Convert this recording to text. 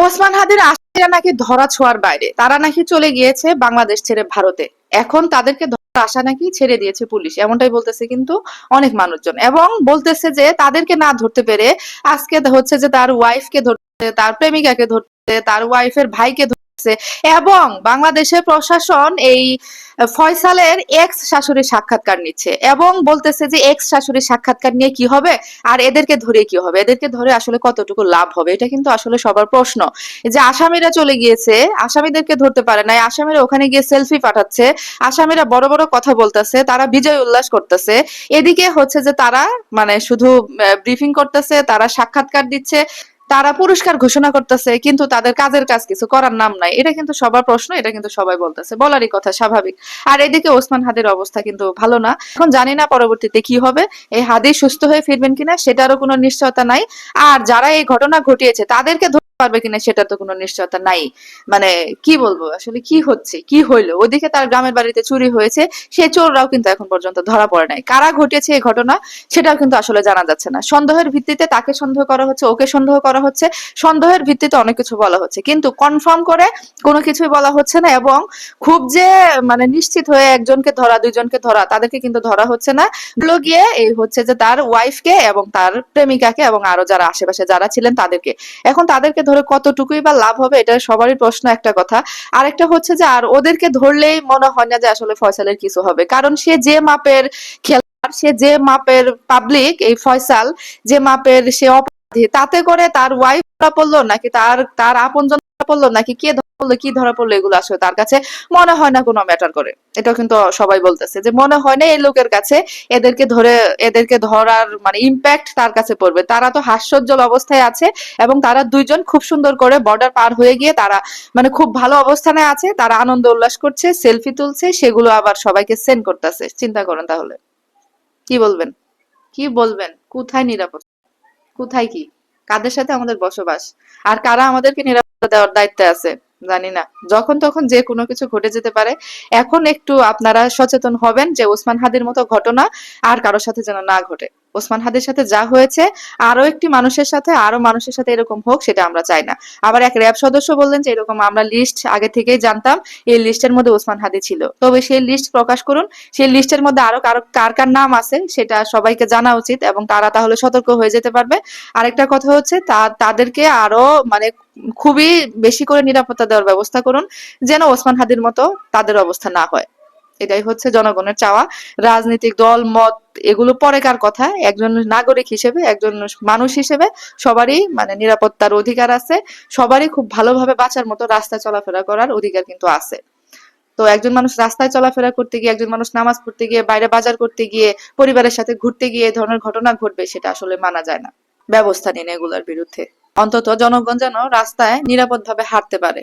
ওসমান হাদির আশিরা নাকি ধরা ছোঁয়ার বাইরে। তারা নাকি চলে গিয়েছে বাংলাদেশ ছেড়ে ভারতে। এখন তাদেরকে আশা নাকি ছেড়ে দিয়েছে পুলিশ, এমনটাই বলতেছে কিন্তু অনেক মানুষজন। এবং বলতেছে যে তাদেরকে না ধরতে পেরে আজকে হচ্ছে যে তার ওয়াইফকে ধরতে, তার প্রেমিকাকে ধরতে, তার ওয়াইফের ভাইকে ধরতেছে এবং বাংলাদেশের প্রশাসন এই ফয়সালের এক্স শাশুড়ির সাক্ষাৎকার নিচ্ছে এবং বলতেছে যে এক্স শাশুড়ির সাক্ষাৎকার নিয়ে কি হবে আর এদেরকে ধরে কি হবে? এদেরকে ধরে আসলে কতটুকু লাভ হবে? এটা কিন্তু আসলে সবার প্রশ্ন। যে আসামিরা চলে গিয়েছে, আসামিদেরকে ধরতে পারে নাই, আসামিরা ওখানে গিয়ে সেলফি পাঠাচ্ছে, আসামিরা বড় বড় কথা বলতেছে, তারা বিজয় উল্লাস করতেছে। এদিকে হচ্ছে যে তারা মানে শুধু ব্রিফিং করতেছে, তারা সাক্ষাৎকার দিচ্ছে। তারা পুরস্কার ঘোষণা করতেছে, কিন্তু তাদের কাজের কাজ কিছু করার নাম নাই। এটা কিন্তু সবার প্রশ্ন, এটা কিন্তু সবাই বলতেছে। বলারই কথা, স্বাভাবিক। আর এদিকে ওসমান হাদের অবস্থা কিন্তু ভালো না। এখন জানি না পরবর্তীতে কি হবে। এই হাদি সুস্থ হয়ে ফিরবেন কিনা, সেটারও কোনো নিশ্চয়তা নাই। আর যারা এই ঘটনা ঘটিয়েছে, তাদেরকে পারবে কিনা সেটা তো কোনো নিশ্চয়তা নাই। মানে কি বলব, আসলে কি হচ্ছে, কি হইল? ওদিকে তার গ্রামের বাড়িতে চুরি হয়েছে সেই চোররাও কিন্তু এখন পর্যন্ত ধরা পড়ে নাই। কারা ঘটিয়েছে এই ঘটনা, সেটাও কিন্তু আসলে জানা যাচ্ছে না। সন্দেহের ভিত্তিতে তাকে সন্দেহ করা হচ্ছে, ওকে সন্দেহ করা হচ্ছে, সন্দেহের ভিত্তিতে অনেক কিছু বলা হচ্ছে। কিন্তু কনফার্ম করে কোনো কিছুই বলা হচ্ছে না এবং খুব যে মানে নিশ্চিত হয়ে একজনকে ধরা, দুইজনকে ধরা, তাদেরকে কিন্তু ধরা হচ্ছে না। এগুলো গিয়ে এই হচ্ছে যে তার ওয়াইফকে এবং তার প্রেমিকাকে এবং আরও যারা আশেপাশে যারা ছিলেন তাদেরকে। এখন তাদেরকে ধরে কতটুকুই বা লাভ হবে, এটা সবারই প্রশ্ন একটা কথা। আরেকটা হচ্ছে যে, আর ওদেরকে ধরলেই মনে হয় না যে আসলে ফয়সালের কিছু হবে। কারণ সে যে মাপের খেলার সে যে মাপের পাবলিক এই ফয়সাল, যে মাপের সে অপরাধী, তাতে করে তার ওয়াইফ পড়ল নাকি তার তার আপনজন পড়ল? নাকি কে পড়ল? কি ধরা পড়ল? এগুলো আসলে তার কাছে মনে হয় না কোনো ম্যাটার করে। এটা কিন্তু সবাই বলতেছে যে মনে হয় না এই লোকের কাছে এদেরকে ধরে, এদেরকে ধরার মানে ইম্প্যাক্ট তার কাছে পড়বে। তারা তো হাস্যজ্জ্বল অবস্থায় আছে এবং তারা দুইজন খুব সুন্দর করে বর্ডার পার হয়ে গিয়ে তারা মানে খুব ভালো অবস্থানে আছে। তারা আনন্দ উল্লাস করছে সেলফি তুলছে, সেগুলো আবার সবাইকে সেন্ড করতেছে। চিন্তা করেন তাহলে। কি বলবেন? কি বলবেন? কোথায় নিরাপদ কোথায় কি? কাদের সাথে আমাদের বসবাস? আর কারা আমাদেরকে নিরাপত্তা দেওয়ার দায়িত্বে আছে, জানি না। যখন তখন যে কোনো কিছু ঘটে যেতে পারে। এখন একটু আপনারা সচেতন হবেন যে ওসমান হাদির মতো ঘটনা আর কারোর সাথে যেন না ঘটে। ওসমান হাদির সাথে যা হয়েছে আরও একটি মানুষের সাথে আরও মানুষের সাথে এরকম হোক, সেটা আমরা চাই না। আবার এক র্যাব সদস্য বললেন যে, এরকম আমরা লিস্ট আগে থেকেই জানতাম, এই লিস্টের মধ্যে ওসমান হাদি ছিল। তবে সেই লিস্ট প্রকাশ করুন, সেই লিস্টের মধ্যে আরও কারও, কার কার নাম আছে, সেটা সবাইকে জানা উচিত এবং তারা তাহলে সতর্ক হয়ে যেতে পারবে। আরেকটা কথা হচ্ছে, তা, তাদেরকে আরও মানে খুবই বেশি করে নিরাপত্তা দেওয়ার ব্যবস্থা করুন, যেন ওসমান হাদির মতো তাদের অবস্থা না হয়। এটাই হচ্ছে জনগণের চাওয়া। রাজনৈতিক দল, মত, এগুলো পরেকার কথা। একজন নাগরিক হিসেবে, একজন মানুষ হিসেবে সবারই মানে নিরাপত্তার অধিকার আছে। সবারই খুব ভালোভাবে বাঁচার মতো রাস্তায় চলাফেরা করার অধিকার কিন্তু আছে। তো একজন মানুষ রাস্তায় চলাফেরা করতে গিয়ে, একজন মানুষ নামাজ পড়তে গিয়ে, বাইরে বাজার করতে গিয়ে, পরিবারের সাথে ঘুরতে গিয়ে এই ধরনের ঘটনা ঘটবে, সেটা আসলে মানা যায় না। ব্যবস্থা নিন এগুলোর বিরুদ্ধে। অন্তত জনগণ যেন রাস্তায় নিরাপদভাবে হাঁটতে পারে।